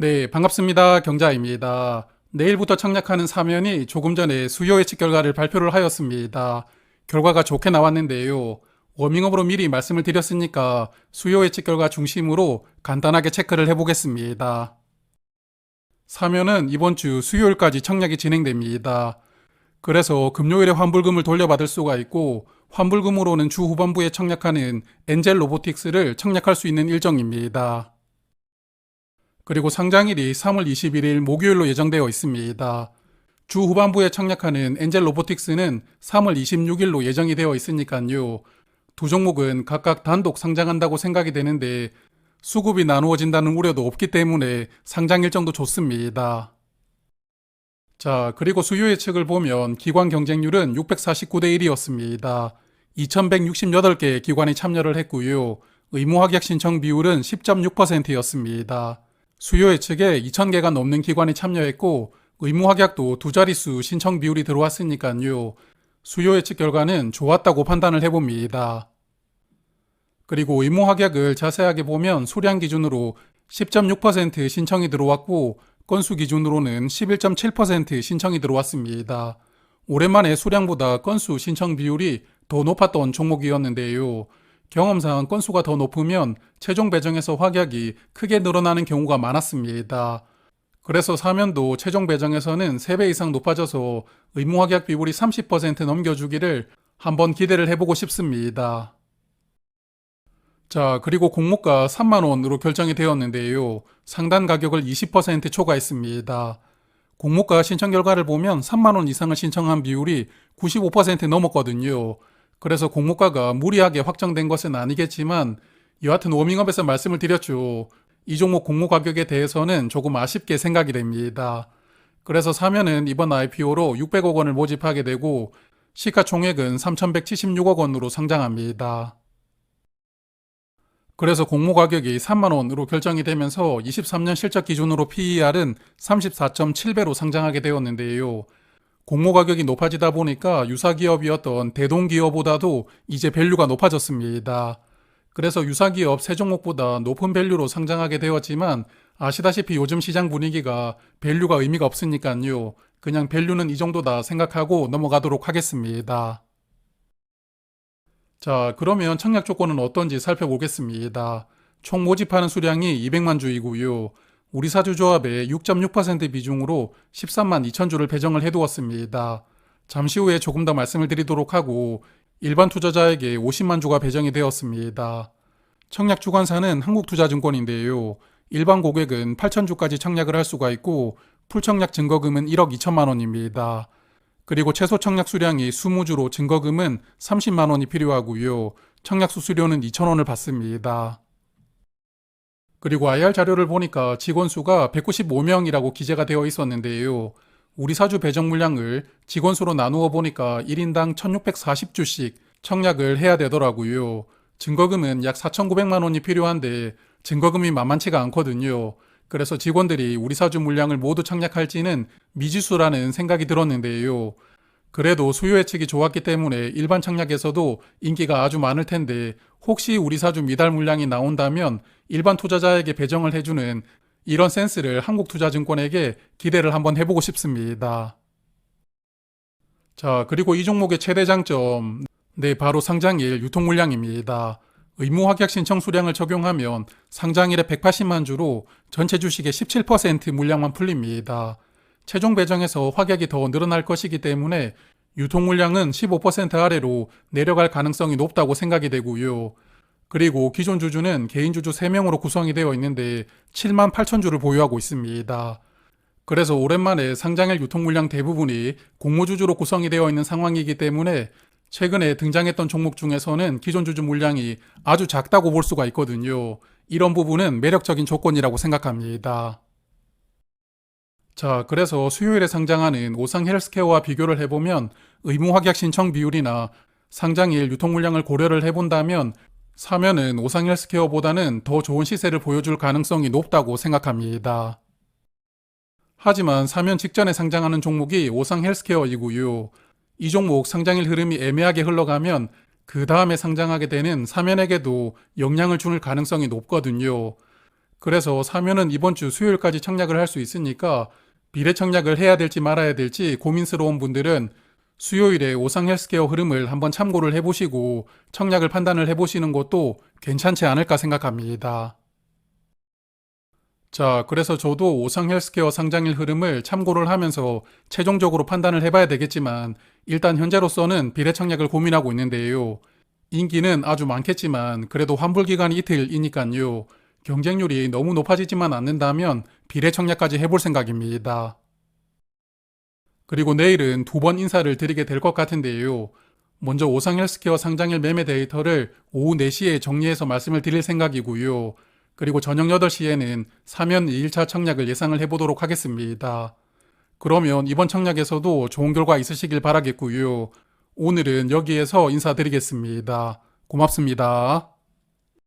네, 반갑습니다. 경자입니다. 내일부터 착약하는 사면이 조금 전에 수요 예측 결과를 발표를 하였습니다. 결과가 좋게 나왔는데요. 워밍업으로 미리 말씀을 드렸으니까 수요 예측 결과 중심으로 간단하게 체크를 해보겠습니다. 사면은 이번 주 수요일까지 청약이 진행됩니다. 그래서 금요일에 환불금을 돌려받을 수가 있고 환불금으로는 주 후반부에 청약하는 엔젤 로보틱스를 청약할 수 있는 일정입니다. 그리고 상장일이 3월 21일 목요일로 예정되어 있습니다. 주 후반부에 청약하는 엔젤 로보틱스는 3월 26일로 예정이 되어 있으니까요. 두 종목은 각각 단독 상장한다고 생각이 되는데 수급이 나누어진다는 우려도 없기 때문에 상장 일정도 좋습니다. 자, 그리고 수요 예측을 보면 기관 경쟁률은 649대 1이었습니다. 2168개의 기관이 참여를 했고요. 의무 확약 신청 비율은 10.6%였습니다. 수요 예측에 2000개가 넘는 기관이 참여했고 의무 확약도 두 자릿수 신청 비율이 들어왔으니까요. 수요 예측 결과는 좋았다고 판단을 해봅니다. 그리고 의무 확약을 자세하게 보면 수량 기준으로 10.6% 신청이 들어왔고 건수 기준으로는 11.7% 신청이 들어왔습니다. 오랜만에 수량보다 건수 신청 비율이 더 높았던 종목이었는데요. 경험상 건수가 더 높으면 최종 배정에서 확약이 크게 늘어나는 경우가 많았습니다. 그래서 사면도 최종 배정에서는 3배 이상 높아져서 의무 확약 비율이 30% 넘겨주기를 한번 기대를 해보고 싶습니다. 자, 그리고 공모가 3만원으로 결정이 되었는데요. 상단 가격을 20% 초과했습니다. 공모가 신청 결과를 보면 3만원 이상을 신청한 비율이 95% 넘었거든요. 그래서 공모가가 무리하게 확정된 것은 아니겠지만 여하튼 워밍업에서 말씀을 드렸죠. 이 종목 공모 가격에 대해서는 조금 아쉽게 생각이 됩니다. 그래서 사면은 이번 IPO로 600억 원을 모집하게 되고 시가총액은 3,176억 원으로 상장합니다. 그래서 공모 가격이 3만 원으로 결정이 되면서 23년 실적 기준으로 PER은 34.7배로 상장하게 되었는데요. 공모 가격이 높아지다 보니까 유사 기업이었던 대동 기업보다도 이제 밸류가 높아졌습니다. 그래서 유사 기업 세 종목보다 높은 밸류로 상장하게 되었지만 아시다시피 요즘 시장 분위기가 밸류가 의미가 없으니까요. 그냥 밸류는 이 정도다 생각하고 넘어가도록 하겠습니다. 자, 그러면 청약 조건은 어떤지 살펴보겠습니다. 총 모집하는 수량이 200만 주이고요. 우리 사주 조합의 6.6% 비중으로 13만 2천 주를 배정을 해두었습니다. 잠시 후에 조금 더 말씀을 드리도록 하고 일반 투자자에게 50만 주가 배정이 되었습니다. 청약 주관사는 한국투자증권인데요. 일반 고객은 8천 주까지 청약을 할 수가 있고 풀청약 증거금은 1억 2천만 원입니다. 그리고 최소 청약 수량이 20주로 증거금은 30만 원이 필요하고요. 청약 수수료는 2천 원을 받습니다. 그리고 IR 자료를 보니까 직원 수가 195명이라고 기재가 되어 있었는데요. 우리 사주 배정 물량을 직원 수로 나누어 보니까 1인당 1640주씩 청약을 해야 되더라고요. 증거금은 약 4,900만 원이 필요한데 증거금이 만만치가 않거든요. 그래서 직원들이 우리 사주 물량을 모두 청약할지는 미지수라는 생각이 들었는데요. 그래도 수요 예측이 좋았기 때문에 일반 청약에서도 인기가 아주 많을 텐데 혹시 우리 사주 미달 물량이 나온다면 일반 투자자에게 배정을 해주는 이런 센스를 한국투자증권에게 기대를 한번 해보고 싶습니다. 자, 그리고 이 종목의 최대 장점, 네, 바로 상장일 유통 물량입니다. 의무 확약 신청 수량을 적용하면 상장일에 180만 주로 전체 주식의 17% 물량만 풀립니다. 최종 배정에서 확약이 더 늘어날 것이기 때문에 유통 물량은 15% 아래로 내려갈 가능성이 높다고 생각이 되고요. 그리고 기존 주주는 개인 주주 3명으로 구성이 되어 있는데 7만 8천 주를 보유하고 있습니다. 그래서 오랜만에 상장일 유통 물량 대부분이 공모주주로 구성이 되어 있는 상황이기 때문에 최근에 등장했던 종목 중에서는 기존 주주 물량이 아주 작다고 볼 수가 있거든요. 이런 부분은 매력적인 조건이라고 생각합니다. 자, 그래서 수요일에 상장하는 오상 헬스케어와 비교를 해보면 의무 확약 신청 비율이나 상장일 유통 물량을 고려를 해본다면 사면은 오상 헬스케어보다는 더 좋은 시세를 보여줄 가능성이 높다고 생각합니다. 하지만 사면 직전에 상장하는 종목이 오상 헬스케어이고요. 이 종목 상장일 흐름이 애매하게 흘러가면 그 다음에 상장하게 되는 사면에게도 영향을 줄 가능성이 높거든요. 그래서 사면은 이번 주 수요일까지 청약을 할 수 있으니까 비례 청약을 해야 될지 말아야 될지 고민스러운 분들은 수요일에 오상 헬스케어 흐름을 한번 참고를 해보시고 청약을 판단을 해보시는 것도 괜찮지 않을까 생각합니다. 자, 그래서 저도 오상 헬스케어 상장일 흐름을 참고를 하면서 최종적으로 판단을 해봐야 되겠지만 일단 현재로서는 비례 청약을 고민하고 있는데요. 인기는 아주 많겠지만 그래도 환불 기간이 이틀이니까요. 경쟁률이 너무 높아지지만 않는다면 비례 청약까지 해볼 생각입니다. 그리고 내일은 두 번 인사를 드리게 될 것 같은데요. 먼저 오상 헬스케어 상장일 매매 데이터를 오후 4시에 정리해서 말씀을 드릴 생각이고요. 그리고 저녁 8시에는 사면 2일차 청약을 예상을 해보도록 하겠습니다. 그러면 이번 청약에서도 좋은 결과 있으시길 바라겠고요. 오늘은 여기에서 인사드리겠습니다. 고맙습니다.